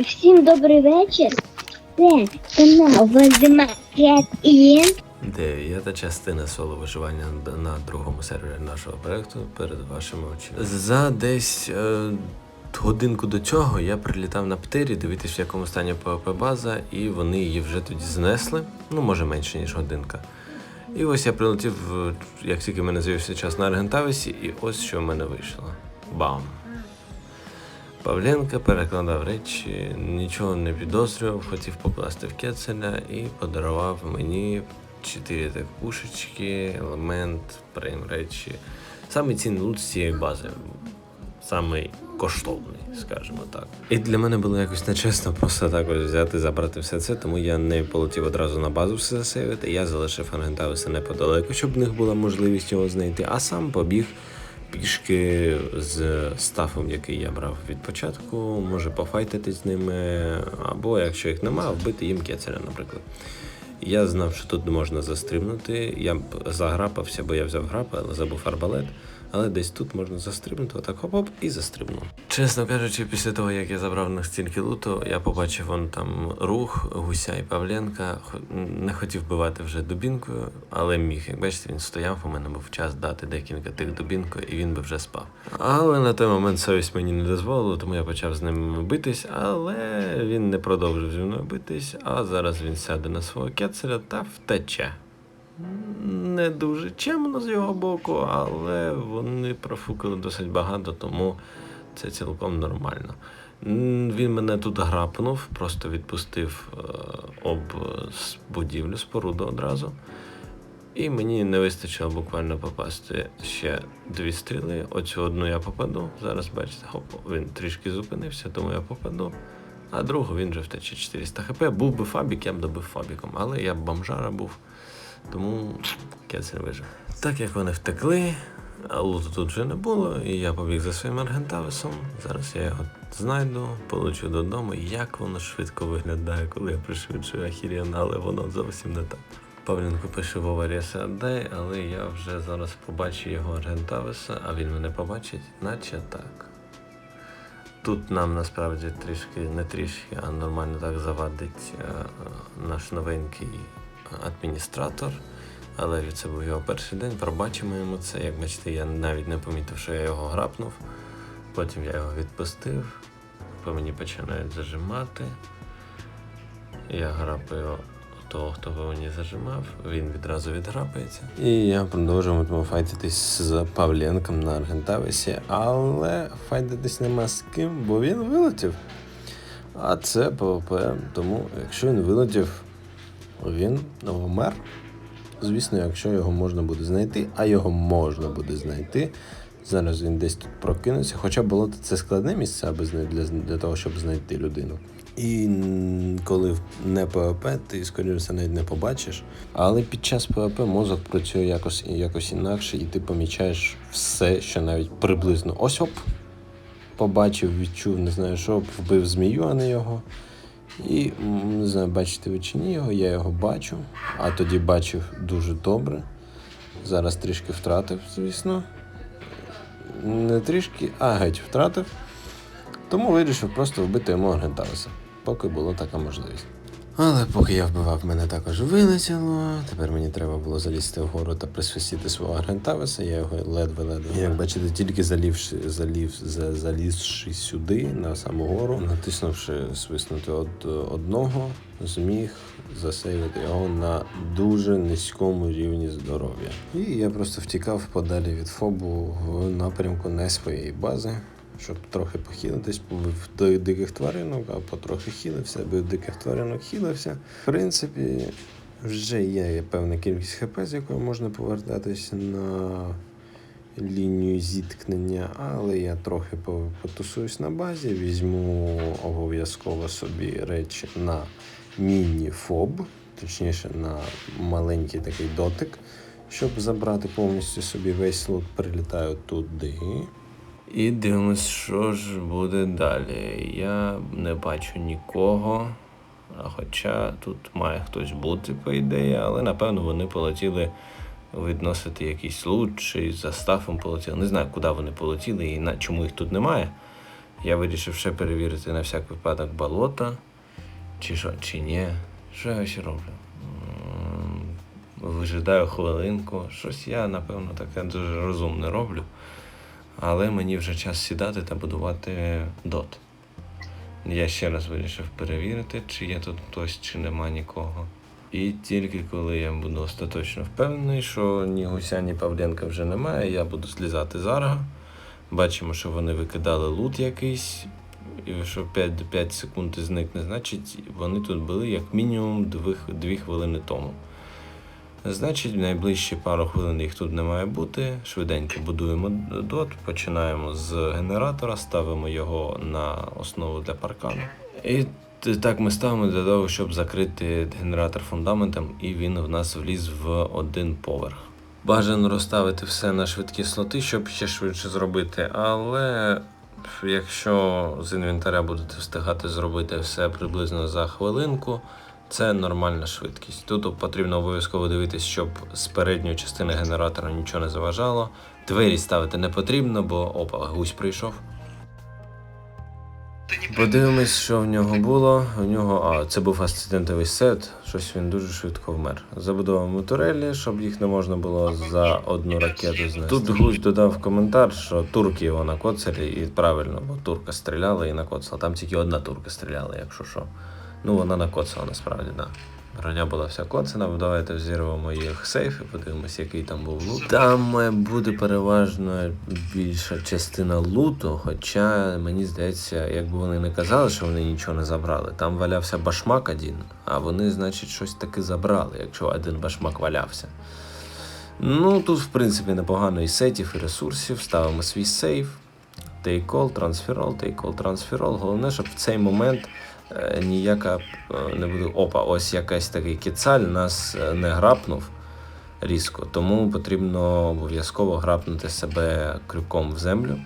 Всім добрий вечір. Це канал Вальдемар Кет Ін. Дев'ята частина соло виживання на другому сервері нашого проекту перед вашими очима. За десь е, годинку до цього я прилітав на птері, дивитись, в якому стані ПВП база, і вони її вже тоді знесли. Ну, може менше, ніж годинка. І ось я прилетів, е, як тільки в мене з'явився час на Аргентавісі, і ось що в мене вийшло. Бам! Павленко перекладав речі, нічого не підозрював, хотів покласти в кецеля і подарував мені чотири так пушечки, елемент, прейм речі. Саме цінний лут з цієї бази. Самий коштовний, скажімо так. І для мене було якось нечесно просто так ось взяти, забрати все це, тому я не полетів одразу на базу все засейвити. Я залишив Аргентависа неподалеку, щоб в них була можливість його знайти, а сам побіг пішки з стафом, який я брав від початку, може пофайтитись з ними, або якщо їх нема, вбити їм кецеля, наприклад. Я знав, що тут можна застрибнути. Я заграпався, бо я взяв грапа, але забув арбалет. Але десь тут можна застрибнути, отак хоп-хоп і застрибнув. Чесно кажучи, після того, як я забрав на стільки луту, я побачив вон там рух, гуся і Павленка. Не хотів вбивати вже дубінкою, але міг. Як бачите, він стояв, у мене був час дати декілька тих дубінкою, і він би вже спав. Але на той момент совість мені не дозволила, тому я почав з ним битись, але він не продовжив зі мною битись, а зараз він сяде на свого кецеля та втече. Не дуже чемно з його боку, але вони профукали досить багато, тому це цілком нормально. Він мене тут грапнув, просто відпустив е, об будівлю споруду одразу. І мені не вистачило буквально попасти ще дві стріли. Оцю одну я попаду. Зараз бачите, хоп, він трішки зупинився, тому я попаду. А другу він вже втече 400 хп. Був би фабік, я б добив фабіком, але я б бомжара був. Тому кецель вижив. Так як вони втекли, а луту тут вже не було, і я побіг за своїм аргентависом. Зараз я його знайду, получу додому. Як воно швидко виглядає, коли я пришвидшую ахіріан, але воно зовсім не так. Павленко пише Вова Рєса Аддай, але я вже зараз побачу його аргентависа, а він мене побачить, наче так. Тут нам насправді трішки, не трішки, а нормально так завадить е, е, наш новенький адміністратор. Але це був його перший день, пробачимо йому це. Як бачите, я навіть не помітив, що я його грапнув. Потім я його відпустив, по мені починають зажимати. Я грапаю того, хто по мені зажимав, він відразу відграпається. І я продовжуватиму файтитись з Павленком на Аргентависі, але файтитись нема з ким, бо він вилетів. А це ПВП, тому якщо він вилетів, він вмер. Звісно, якщо його можна буде знайти, а його можна буде знайти. Зараз він десь тут прокинеться. Хоча болото це складне місце, аби для, для того, щоб знайти людину. І коли не ПВП, ти скоріше навіть не побачиш. Але під час ПВП мозок працює якось якось інакше, і ти помічаєш все, що навіть приблизно ось оп, побачив, відчув, не знаю, що вбив змію, а не його. І не знаю, бачите ви чи ні його, я його бачу, а тоді бачив дуже добре. Зараз трішки втратив, звісно. Не трішки, а геть втратив. Тому вирішив просто вбити йому Аргенталеса, поки була така можливість. Але поки я вбивав, мене також вилетіло. Тепер мені треба було залізти вгору та присвистіти свого Аргентависа. Я його ледве-ледве. Як бачите, тільки залівши, залів, залізши сюди, на саму гору, натиснувши свиснути од, одного, зміг засейвити його на дуже низькому рівні здоров'я. І я просто втікав подалі від фобу в напрямку не своєї бази щоб трохи похилитись, побив до диких тваринок, а потрохи хилився, бив диких тваринок, хилився. В принципі, вже є певна кількість ХП, з якою можна повертатися на лінію зіткнення, але я трохи по- потусуюсь на базі, візьму обов'язково собі речі на міні-фоб, точніше на маленький такий дотик, щоб забрати повністю собі весь лут, прилітаю туди. І дивимось, що ж буде далі. Я не бачу нікого. Хоча тут має хтось бути, по ідеї, але напевно вони полетіли відносити якийсь лут чи за стафом полетіли. Не знаю, куди вони полетіли і на чому їх тут немає. Я вирішив ще перевірити на всяк випадок болота, чи що, чи ні. Що я ще роблю? Вижидаю хвилинку. Щось я, напевно, таке дуже розумне роблю. Але мені вже час сідати та будувати дот. Я ще раз вирішив перевірити, чи є тут хтось, чи нема нікого. І тільки коли я буду остаточно впевнений, що ні гуся, ні Павленка вже немає, я буду злізати з арга. Бачимо, що вони викидали лут якийсь, і що 5, 5 секунд зникне, значить вони тут були як мінімум 2, хвилини тому. Значить, в найближчі пару хвилин їх тут не має бути. Швиденько будуємо дот, починаємо з генератора, ставимо його на основу для паркану. І так ми ставимо для того, щоб закрити генератор фундаментом, і він в нас вліз в один поверх. Бажано розставити все на швидкі слоти, щоб ще швидше зробити, але якщо з інвентаря будете встигати зробити все приблизно за хвилинку, це нормальна швидкість. Тут потрібно обов'язково дивитись, щоб з передньої частини генератора нічого не заважало. Двері ставити не потрібно, бо опа, гусь прийшов. Подивимось, що в нього було. У нього, а, це був асцендентовий сет, щось він дуже швидко вмер. Забудовуємо турелі, щоб їх не можна було за одну ракету знести. Тут гусь додав коментар, що турки його накоцали, і правильно, бо турка стріляла і накоцала. Там тільки одна турка стріляла, якщо що. Ну, вона накоцала насправді, так. Да. Броня була вся коцана, давайте взірвемо їх сейф і подивимось, який там був лут. Там бути переважно більша частина луту, хоча мені здається, якби вони не казали, що вони нічого не забрали. Там валявся башмак один, а вони, значить, щось таки забрали, якщо один башмак валявся. Ну, тут, в принципі, непогано і сетів, і ресурсів. Ставимо свій сейф. Take all, трансферол, take all, трансферол. Головне, щоб в цей момент ніяка е, не буде. Опа, ось якась такий кицаль нас е, не грапнув різко. Тому потрібно обов'язково грапнути себе крюком в землю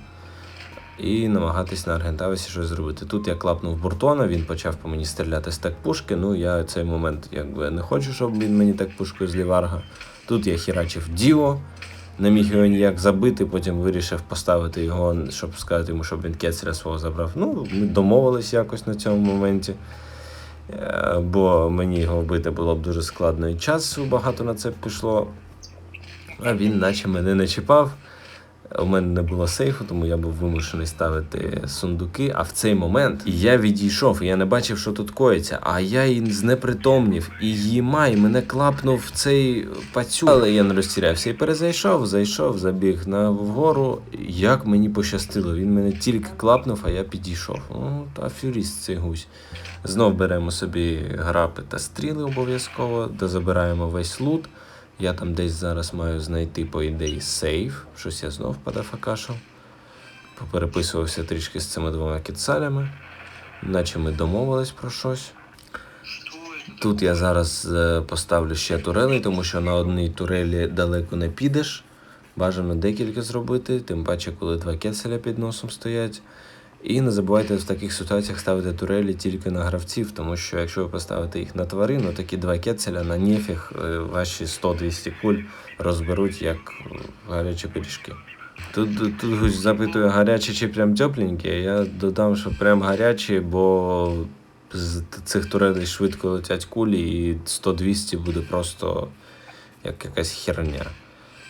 і намагатись на Аргентавісі щось зробити. Тут я клапнув Буртона, він почав по мені стріляти з так пушки. Ну я цей момент якби не хочу, щоб він мені так пушкою з ліварга. Тут я хірачив Діо, не міг його ніяк забити, потім вирішив поставити його, щоб сказати йому, щоб він кецеля свого забрав. Ну, ми домовились якось на цьому моменті. Е, Бо мені його вбити було б дуже складно і часу багато на це пішло. А він наче мене не чіпав. У мене не було сейфу, тому я був вимушений ставити сундуки. А в цей момент я відійшов, і я не бачив, що тут коїться. А я її знепритомнів і їма, і мене клапнув цей пацюк. Але я не розтірявся і перезайшов, зайшов, забіг на вгору. Як мені пощастило, він мене тільки клапнув, а я підійшов. Ну, та фюріст цей гусь. Знов беремо собі грапи та стріли обов'язково, дозабираємо весь лут. Я там десь зараз маю знайти, по ідеї, сейф. Щось я знов подафакашив. Попереписувався трішки з цими двома кіцалями, наче ми домовились про щось. Тут я зараз е, поставлю ще турелей, тому що на одній турелі далеко не підеш. Бажано декілька зробити, тим паче, коли два кецеля під носом стоять. І не забувайте в таких ситуаціях ставити турелі тільки на гравців, тому що якщо ви поставите їх на тварин, ну такі два кецеля на нефіг е, ваші 100-200 куль розберуть як гарячі пиріжки. Тут, тут гусь запитує, гарячі чи прям тепленькі. Я додам, що прям гарячі, бо з цих турелей швидко летять кулі, і 100-200 буде просто як якась херня.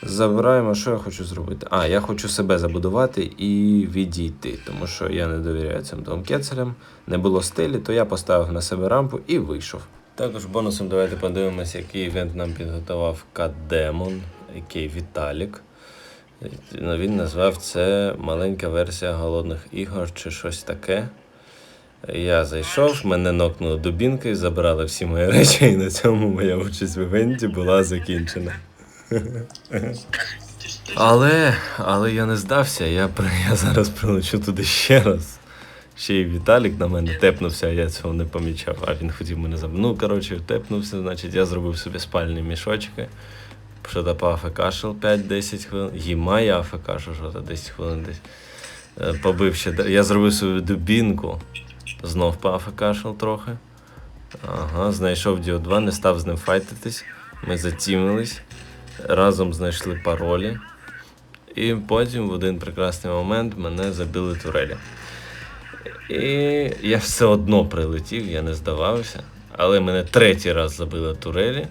Забираємо, що я хочу зробити. А, я хочу себе забудувати і відійти, тому що я не довіряю цим двом кецелям. Не було стелі, то я поставив на себе рампу і вийшов. Також бонусом давайте подивимося, який івент нам підготував Кадемон, який Віталік. Ну, Він назвав це маленька версія голодних ігор чи щось таке. Я зайшов, мене нокнули дубінкою, забрали всі мої речі, і на цьому моя участь в івенті була закінчена. Але, але я не здався, я, я зараз прилечу туди ще раз. Ще й Віталік на мене тепнувся, а я цього не помічав, а він хотів мене забрати. Ну, коротше, тепнувся, значить, я зробив собі спальні мішочки. Що то поафекашив 5-10 хвилин. Їма я афекашу, що то 10 хвилин десь. Е, Побив ще. Я зробив собі дубінку. Знов поафекашив трохи. Ага, знайшов Діо 2, не став з ним файтитись. Ми затімились, разом знайшли паролі. І потім в один прекрасний момент мене забили турелі. І я все одно прилетів, я не здавався. Але мене третій раз забили турелі.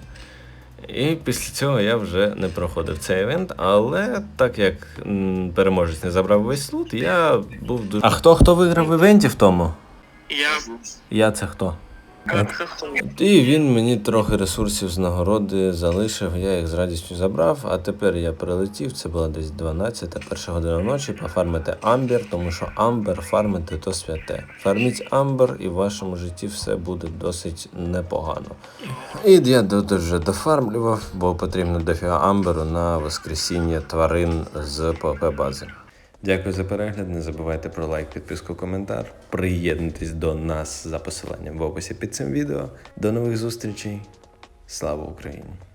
І після цього я вже не проходив цей івент. Але так як переможець не забрав весь лут, я був дуже. А хто хто виграв в івенті в тому? Я Я це хто? І він мені трохи ресурсів з нагороди залишив, я їх з радістю забрав. А тепер я прилетів, це була десь 12 перша година ночі, пофармити амбер, тому що амбер фармити то святе. Фарміть амбер і в вашому житті все буде досить непогано. І я вже дофармлював, бо потрібно дофіга амберу на воскресіння тварин з ПВП бази. Дякую за перегляд. Не забувайте про лайк, підписку, коментар. Приєднуйтесь до нас за посиланням в описі під цим відео. До нових зустрічей. Слава Україні!